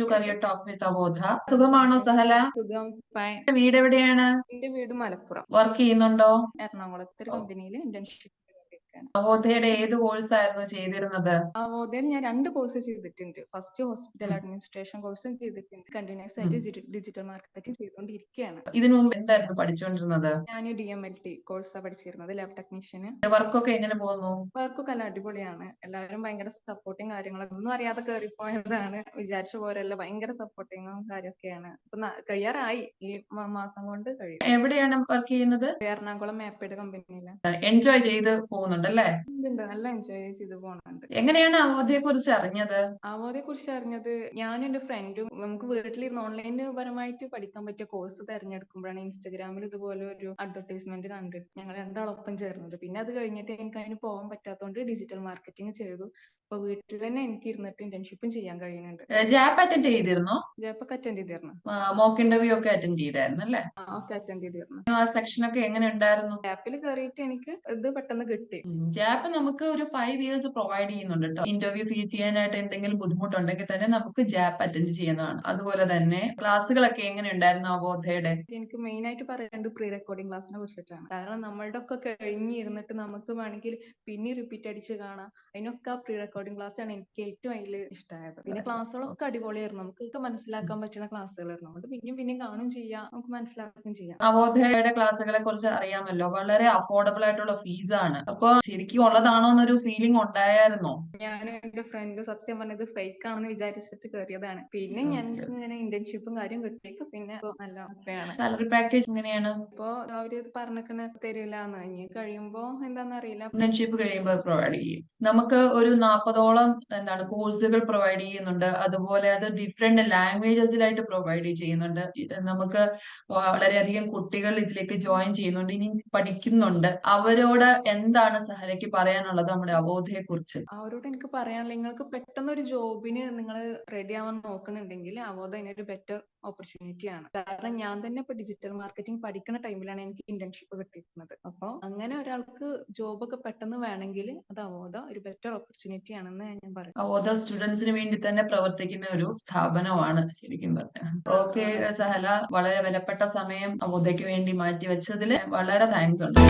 To career talk with Avodha സുഖമാണോ സഹല? സുഖം fine വീട് എവിടെയാണ്? എന്റെ വീട് മലപ്പുറം. വർക്ക് ചെയ്യുന്നുണ്ടോ? എറണാകുളത്ത് ഒരു കമ്പനിയിൽ ഇന്റേൺഷിപ്പ് അവോധയുടെ ഏത് കോഴ്സ് ആയിരുന്നു ചെയ്തിരുന്നത്? അവോധയിൽ ഞാൻ രണ്ട് കോഴ്സ് ചെയ്തിട്ടുണ്ട്. ഫസ്റ്റ് ഹോസ്പിറ്റൽ അഡ്മിനിസ്ട്രേഷൻ കോഴ്സും ചെയ്തിട്ടുണ്ട്. കണ്ടിന്യൂസ് ആയിട്ട് ഡിജിറ്റൽ മാർക്കറ്റിംഗ് ചെയ്തുകൊണ്ടിരിക്കുകയാണ്. ഇതിനു മുമ്പ് എന്തായിരുന്നു പഠിച്ചുകൊണ്ടിരുന്നത്? ഞാൻ ഡി എം എൽ ടി കോഴ്സാണ് പഠിച്ചിരുന്നത് ലാബ് ടെക്നീഷ്യന്. വർക്കൊക്കെ എങ്ങനെ പോകുന്നു? വർക്കൊക്കെ നല്ല അടിപൊളിയാണ്. എല്ലാവരും ഭയങ്കര സപ്പോർട്ടിങ് കാര്യങ്ങളൊക്കെ ഒന്നും അറിയാതെ കയറിപ്പോയതാണ് വിചാരിച്ച പോലെയല്ല ഭയങ്കര സപ്പോർട്ടിങ്ങും കാര്യമൊക്കെയാണ്. ഇപ്പൊ കഴിയാറായി. ഈ മാസം കൊണ്ട് കഴിയും. എവിടെയാണ് വർക്ക് ചെയ്യുന്നത്? എറണാകുളം മാപ്പയുടെ കമ്പനിയിലാണ് എൻജോയ് ചെയ്ത് പോകുന്നുണ്ടല്ലേ നല്ല എൻജോയ് ചെയ്ത് പോകുന്നുണ്ട് എങ്ങനെയാണ് അവധിയെ കുറിച്ച് അറിഞ്ഞത്? അവധിയെ കുറിച്ച് അറിഞ്ഞത് ഞാനും എന്റെ ഫ്രണ്ടും നമുക്ക് വീട്ടിലിരുന്ന് ഓൺലൈൻ പരമായിട്ട് പഠിക്കാൻ പറ്റിയ കോഴ്സ് തെരഞ്ഞെടുക്കുമ്പോഴാണ് ഇൻസ്റ്റാഗ്രാമിൽ ഇതുപോലെ ഒരു അഡ്വർടൈസ്മെന്റ് കണ്ടിട്ട് ഞങ്ങൾ രണ്ടാളൊപ്പം ചേർന്നത്. പിന്നെ അത് കഴിഞ്ഞിട്ട് എനിക്ക് അതിന് പോകാൻ പറ്റാത്തതുകൊണ്ട് ഡിജിറ്റൽ മാർക്കറ്റിംഗ് ചെയ്തു. അപ്പൊ വീട്ടിൽ തന്നെ എനിക്ക് ഇരുന്നിട്ട് ഇന്റേൺഷിപ്പും ചെയ്യാൻ കഴിയുന്നുണ്ട്. ജാപ്പ് അറ്റൻഡ് ചെയ്തിരുന്നോ? ജാപ്പൊക്കെ അറ്റൻഡ് ചെയ്തിരുന്നു. മോക്ക് ഇന്റർവ്യൂ ഒക്കെ അറ്റൻഡ് ചെയ്തായിരുന്നു അല്ലേ? ഒക്കെ അറ്റൻഡ് ചെയ്തിരുന്നു. ആ സെക്ഷൻ ഒക്കെ എങ്ങനെ ഉണ്ടായിരുന്നു? ജാപ്പിൽ കയറിയിട്ട് എനിക്ക് ഇത് പെട്ടെന്ന് കിട്ടി. ജാപ്പ് നമുക്ക് ഒരു ഫൈവ് ഇയേഴ്സ് പ്രൊവൈഡ് ചെയ്യുന്നുണ്ട് കേട്ടോ ഇന്റർവ്യൂ ഫീസ് ചെയ്യാനായിട്ട് എന്തെങ്കിലും ബുദ്ധിമുട്ടുണ്ടെങ്കിൽ തന്നെ നമുക്ക് ജാപ്പ് അറ്റൻഡ് ചെയ്യുന്നതാണ്. അതുപോലെ തന്നെ ക്ലാസ്സുകളൊക്കെ എങ്ങനെ ഉണ്ടായിരുന്നു അവബോധയുടെ എനിക്ക് മെയിൻ ആയിട്ട് പറയേണ്ടത് പ്രീ റെക്കോർഡിംഗ് ക്ലാസ്സിനെ കുറിച്ചിട്ടാണ്. കാരണം നമ്മളുടെ ഒക്കെ കഴിഞ്ഞിരുന്നിട്ട് നമുക്ക് വേണമെങ്കിൽ പിന്നെ റിപ്പീറ്റ് അടിച്ച് കാണാം. അതിനൊക്കെ ആ പ്രീ റെക്കോർഡിംഗ് ക്ലാസ് ആണ് എനിക്ക് ഏറ്റവും അതിൽ ഇഷ്ടമായത്. പിന്നെ ക്ലാസ്സുകളൊക്കെ അടിപൊളിയായിരുന്നു. നമുക്കൊക്കെ മനസ്സിലാക്കാൻ പറ്റുന്ന ക്ലാസ്സുകളായിരുന്നു. അതുകൊണ്ട് പിന്നെയും പിന്നെയും കാണും ചെയ്യാം. നമുക്ക് മനസ്സിലാക്കുകയും ചെയ്യാം. അവബോധയുടെ ക്ലാസ്സുകളെ കുറിച്ച് അറിയാമല്ലോ. വളരെ അഫോർഡബിൾ ആയിട്ടുള്ള ഫീസ് ആണ്. അപ്പൊ ശരിക്കും ഉള്ളതാണോ എന്നൊരു ഫീലിംഗ് ഉണ്ടായിരുന്നോ ഞാനും എന്റെ ഫ്രണ്ട് സത്യം പറഞ്ഞത് ഫേക്ക് ആണെന്ന് വിചാരിച്ചിട്ട് കയറിയതാണ് പിന്നെ ഞാൻ ഇങ്ങനെ ഇന്റേൺഷിപ്പും കാര്യം കിട്ടിയേക്ക് പിന്നെ നല്ല ഹാപ്പിയാണ് സാലറി പാക്കേജ് എങ്ങനെയാണ്? ഇപ്പൊ അവർ പറഞ്ഞിക്കണ് തരില്ല ഇനി കഴിയുമ്പോ എന്താന്ന് അറിയില്ല. ഇന്റേൺഷിപ്പ് കഴിയുമ്പോൾ പ്രൊവൈഡ് ചെയ്യും. നമുക്ക് ഒരു നാൽപ്പതോളം എന്താണ് കോഴ്സുകൾ പ്രൊവൈഡ് ചെയ്യുന്നുണ്ട്. അതുപോലെ അത് ഡിഫറെന്റ് ലാംഗ്വേജസിലായിട്ട് പ്രൊവൈഡ് ചെയ്യുന്നുണ്ട്. നമുക്ക് വളരെയധികം കുട്ടികൾ ഇതിലേക്ക് ജോയിൻ ചെയ്യുന്നുണ്ട്. ഇനി പഠിക്കുന്നുണ്ട്. അവരോട് എന്താണ് സഹലയ്ക്ക് പറയാനുള്ളത് നമ്മുടെ അവബോധയെ കുറിച്ച് അവരോട് എനിക്ക് പറയാനുള്ള നിങ്ങൾക്ക് പെട്ടെന്ന് ഒരു ജോബിന് നിങ്ങൾ റെഡി ആവാൻ നോക്കുന്നുണ്ടെങ്കിൽ അവബോധ അതിനൊരു ബെറ്റർ ഓപ്പർച്യൂണിറ്റി ആണ്. കാരണം ഞാൻ തന്നെ ഇപ്പൊ ഡിജിറ്റൽ മാർക്കറ്റിംഗ് പഠിക്കുന്ന ടൈമിലാണ് എനിക്ക് ഇന്റേൺഷിപ്പ് കിട്ടിയിരുന്നത്. അപ്പോൾ അങ്ങനെ ഒരാൾക്ക് ജോബ് ഒക്കെ പെട്ടെന്ന് വേണമെങ്കിൽ അത് അവബോധ ഒരു ബെറ്റർ ഓപ്പർച്യൂണിറ്റി ആണെന്ന് ഞാൻ പറയും. അവബോധ സ്റ്റുഡൻസിന് വേണ്ടി തന്നെ പ്രവർത്തിക്കുന്ന ഒരു സ്ഥാപനമാണ് ശരിക്കും പറഞ്ഞാൽ. ഓക്കെ സഹല വളരെ വിലപ്പെട്ട സമയം അവബോധയ്ക്ക് വേണ്ടി മാറ്റി വെച്ചതിൽ വളരെ താങ്ക്സ് ഉണ്ട്.